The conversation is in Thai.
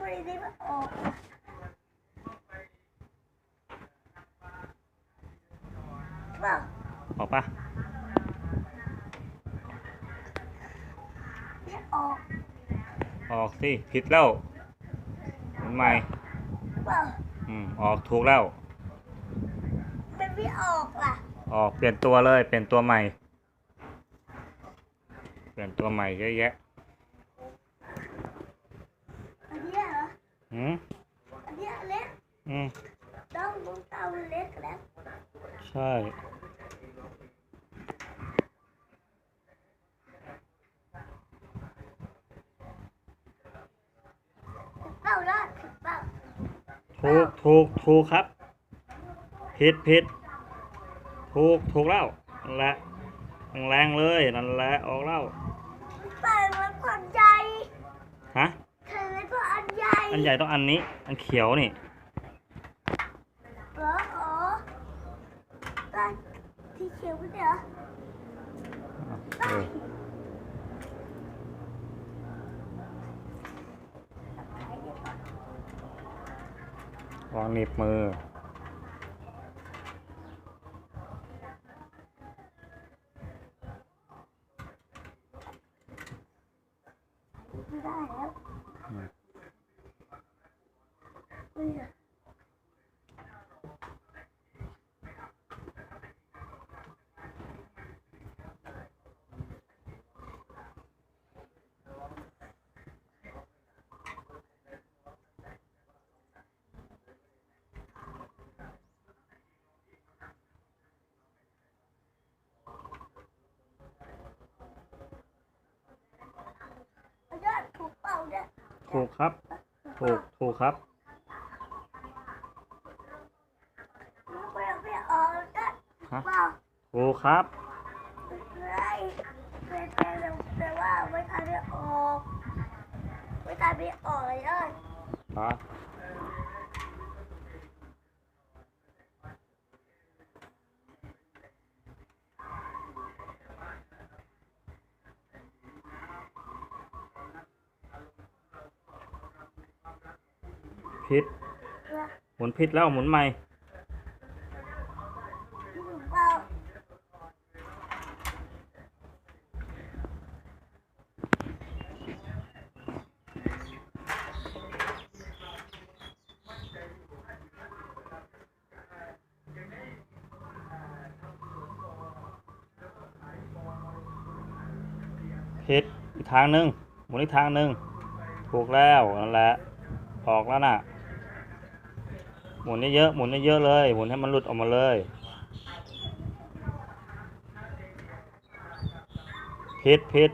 ไม่ได้ไม่ออกเปล่าออกปะไม่ออก ออกสิผิดแล้วหมุนใหม่เปล่าอืมออกถูกแล้ว มันไม่ออกล่ะ ออกเปลี่ยนตัวเลย เปลี่ยนตัวใหม่ เปลี่ยนตัวใหม่เยอะแยะ อันเนี้ยเหร อืมอันนี้เล็กอืมต้องมุงเตาเล็กแล้วใช่เป้าได้ผิดเป้าถูกถูกถูกครับผิดผิดถูกถูกแล้วนั่นแหละแรงเลยนั่นแหละออกแล้วเปิดมันผ่อนใจ ฮะ เธอไม่ผ่อน อันใหญ่ต้องอันนี้ อันเขียวนี่เหรออ๋อได้ที่เขียวไม่ใช่เหรอเออวางหนีบมือ ไม่ได้แล้ว อืม ถูกเปล่าเนี่ยถูกครับ ถูก ถูกครับ ฮะเปล่าถูกครับไม่ไม่ไม่แต่ว่าไม่ทันได้ออกไม่ทันได้ออกเลยยอดอะผิดหมุนผิดแล้วหมุนใหม่ ถูกเปล่า ทิศอีกทางหนึ่งหมุนอีกทางหนึ่งถูกแล้วนั่นแหละออกแล้วน่ะ หมุนเยอะๆหมุนเยอะๆเลย หมุนให้มันหลุดออกมาเลยพิษพิษ